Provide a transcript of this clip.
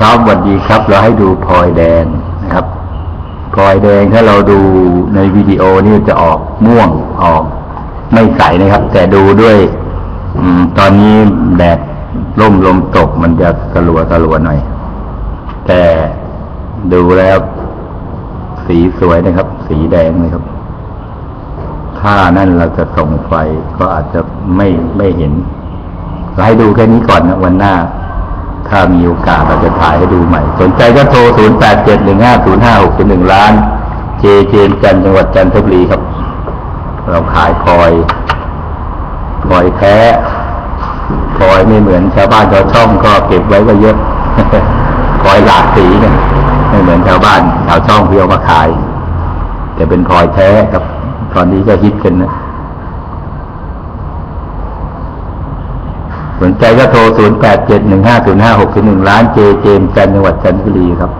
ครับสวัสดีครับ เราให้ดูพลอยแดงนะครับพลอยแดงถ้าเราดูในวิดีโอนี่จะออกม่วงออก ไม่ใสนะครับ แต่ดูด้วยอืมตอนนี้แดดร่มลมตกมันจะสลัวสลัวหน่อย แต่ดูแล้วสีสวยนะครับ สีแดงเลยครับ ถ้านั่นเราจะส่งไฟก็อาจจะไม่ไม่เห็นเราให้ดูแค่นี้ก่อนนะวันหน้า ถ้ามีโอกาสเราจะถ่ายให้ดูใหม่ สนใจก็โทร 0 8 7 1 5 0 5 6 1ล้าน เจเจนจันจังหวัดจันทบุรีครับ เราขายพลอยพลอยแท้พลอยไม่เหมือนชาวบ้านชาวช่องก็เก็บไว้ก็เยอะพลอยหลากสีเนี่ยไม่เหมือนชาวบ้านชาวช่องที่อมาขาย แต่เป็นพลอยแท้ครับ ตอนนี้ก็ฮิตกันนะ สนใจก็โทร 0 8 7 1 5 0 5 6 1ล้านเจเจมจันทร์จังหวัดจันทบุรีครับ